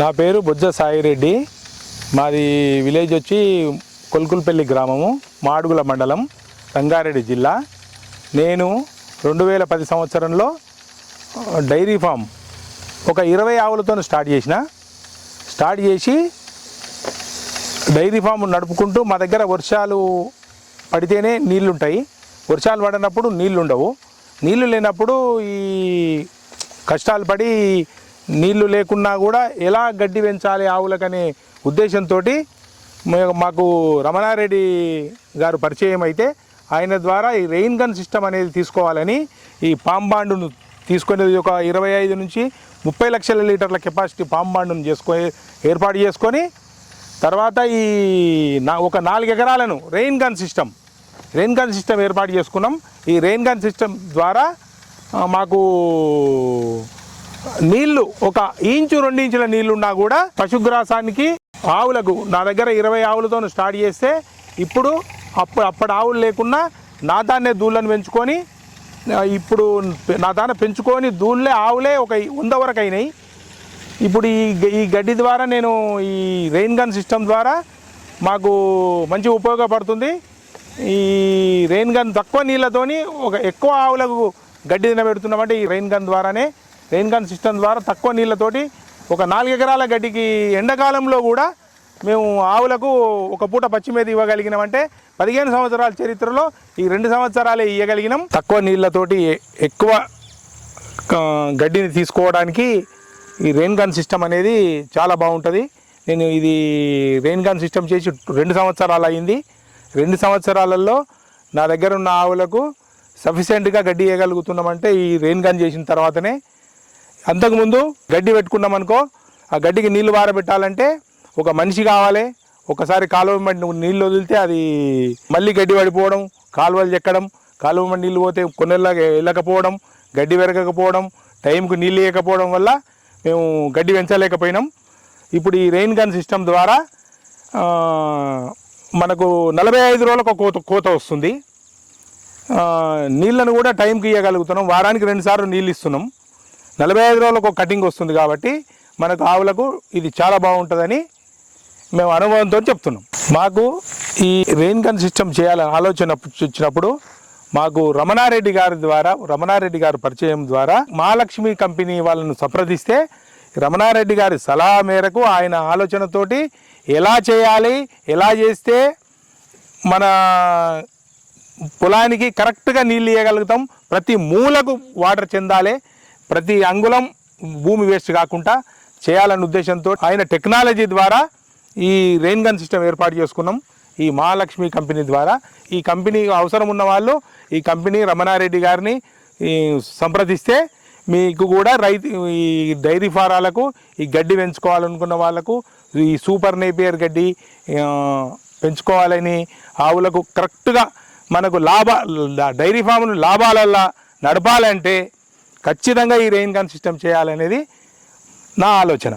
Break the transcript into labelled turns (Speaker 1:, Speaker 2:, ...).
Speaker 1: నా పేరు బుజ్జ సాయిరెడ్డి మాది విలేజ్ వచ్చి కొల్కుల్పల్లి గ్రామము మాడుగుల మండలం రంగారెడ్డి జిల్లా. నేను రెండు వేల పది సంవత్సరంలో డైరీ ఫామ్ ఒక ఇరవై ఆవులతో స్టార్ట్ చేసిన. స్టార్ట్ చేసి డైరీ ఫామ్ నడుపుకుంటూ మా దగ్గర వర్షాలు పడితేనే నీళ్ళుంటాయి వర్షాలు పడినప్పుడు నీళ్ళు ఉండవు నీళ్ళు లేనప్పుడు ఈ కష్టాలు పడి నీళ్ళు లేకున్నా కూడా ఎలా గడ్డి పెంచాలి ఆవులకనే ఉద్దేశంతో మాకు రమణారెడ్డి గారు పరిచయం అయితే ఆయన ద్వారా ఈ రెయిన్ గన్ సిస్టమ్ అనేది తీసుకోవాలని ఈ పాంబాండును తీసుకునేది ఒక ఇరవై ఐదు నుంచి ముప్పై లక్షల లీటర్ల కెపాసిటీ పాంబాండును చేసుకో ఏర్పాటు చేసుకొని తర్వాత ఈ నా ఒక నాలుగు ఎకరాలను rain gun system rain gun system ఏర్పాటు చేసుకున్నాం. ఈ రెయిన్ గన్ సిస్టమ్ ద్వారా మాకు నీళ్ళు ఒక ఇంచు రెండు ఇంచుల నీళ్ళున్నా కూడా పశుగ్రాసానికి ఆవులకు నా దగ్గర ఇరవై ఆవులతో స్టార్ట్ చేస్తే ఇప్పుడు అప్పుడు అప్పటి ఆవులు లేకుండా నా దాన్నే దూళ్ళను పెంచుకొని ఇప్పుడు నా దాన పెంచుకొని దూళ్ళే ఆవులే ఒక వంద వరకు అయినాయి ఇప్పుడు ఈ గ- ఈ గడ్డి ద్వారా నేను ఈ రెయిన్ గన్ సిస్టమ్ ద్వారా మాకు మంచి ఉపయోగపడుతుంది. ఈ రెయిన్ గన్ తక్కువ నీళ్ళతోని ఒక ఎక్కువ ఆవులకు గడ్డి తినబెడుతున్నామంటే ఈ రెయిన్ గన్ ద్వారానే రెయిన్ గన్ సిస్టమ్ ద్వారా తక్కువ నీళ్ళతోటి ఒక నాలుగు ఎకరాల గడ్డికి ఎండాకాలంలో కూడా మేము ఆవులకు ఒక పూట పచ్చి మీద ఇవ్వగలిగినామంటే పదిహేను సంవత్సరాల చరిత్రలో ఈ రెండు సంవత్సరాలే ఇవ్వగలిగినాం తక్కువ నీళ్ళతోటి ఎక్కువ గడ్డిని తీసుకోవడానికి ఈ రెయిన్ గన్ సిస్టమ్ అనేది చాలా బాగుంటుంది. నేను ఇది రెయిన్ గన్ సిస్టమ్ చేసి రెండు సంవత్సరాలు అయింది. రెండు సంవత్సరాలలో నా దగ్గర ఉన్న ఆవులకు సఫిషియెంట్గా గడ్డి వేయగలుగుతున్నామంటే ఈ రెయిన్ గన్ చేసిన తర్వాతనే అంతకుముందు గడ్డి పెట్టుకున్నాం అనుకో ఆ గడ్డికి నీళ్ళు వారబెట్టాలంటే ఒక మనిషి కావాలి. ఒకసారి కాలువ మండి నీళ్ళు వదిలితే అది మళ్ళీ గడ్డి పడిపోవడం కాలువలు చెక్కడం కాలువ మండి నీళ్ళు పోతే కొన్నేళ్ళకి వెళ్ళకపోవడం గడ్డి పెరగకపోవడం టైంకు నీళ్ళు ఇవ్వకపోవడం వల్ల మేము గడ్డి పెంచలేకపోయినాం. ఇప్పుడు ఈ రెయిన్ గన్ సిస్టమ్ ద్వారా మనకు నలభై ఐదు రోజులకు ఒక కోత కోత వస్తుంది. నీళ్ళను కూడా టైంకి ఇవ్వగలుగుతున్నాం. వారానికి రెండుసార్లు నీళ్ళు ఇస్తున్నాం. నలభై ఐదు రోజులకు ఒక కటింగ్ వస్తుంది కాబట్టి మనకు ఆవులకు ఇది చాలా బాగుంటుందని మేము అనుభవంతో చెప్తున్నాం. మాకు ఈ రెయిన్ గన్ సిస్టమ్ చేయాలని ఆలోచన వచ్చినప్పుడు మాకు రమణారెడ్డి గారి ద్వారా రమణారెడ్డి గారి పరిచయం ద్వారా మహాలక్ష్మి కంపెనీ వాళ్ళను సంప్రదిస్తే రమణారెడ్డి గారి సలహా మేరకు ఆయన ఆలోచనతోటి ఎలా చేయాలి ఎలా చేస్తే మన పొలానికి కరెక్ట్గా నీళ్ళు ఇవ్వగలుగుతాం ప్రతి మూలకు వాటర్ చెందాలి ప్రతి అంగుళం భూమి వేస్ట్ కాకుండా చేయాలన్న ఉద్దేశంతో ఆయన టెక్నాలజీ ద్వారా ఈ రెయిన్ గన్ సిస్టమ్ ఏర్పాటు చేసుకున్నాం. ఈ మహాలక్ష్మి కంపెనీ ద్వారా. ఈ కంపెనీ అవసరం ఉన్న వాళ్ళు ఈ కంపెనీ రమణారెడ్డి గారిని సంప్రదిస్తే మీకు కూడా రైతు ఈ డైరీ ఫారాలకు ఈ గడ్డి పెంచుకోవాలనుకున్న వాళ్ళకు ఈ సూపర్ నేపియర్ గడ్డి పెంచుకోవాలని ఆవులకు కరెక్ట్గా మనకు లాభ డైరీ ఫామ్ను లాభాలల్లా నడపాలంటే ఖచ్చితంగా ఈ రెయిన్ గన్ సిస్టమ్ చేయాలనేది నా ఆలోచన.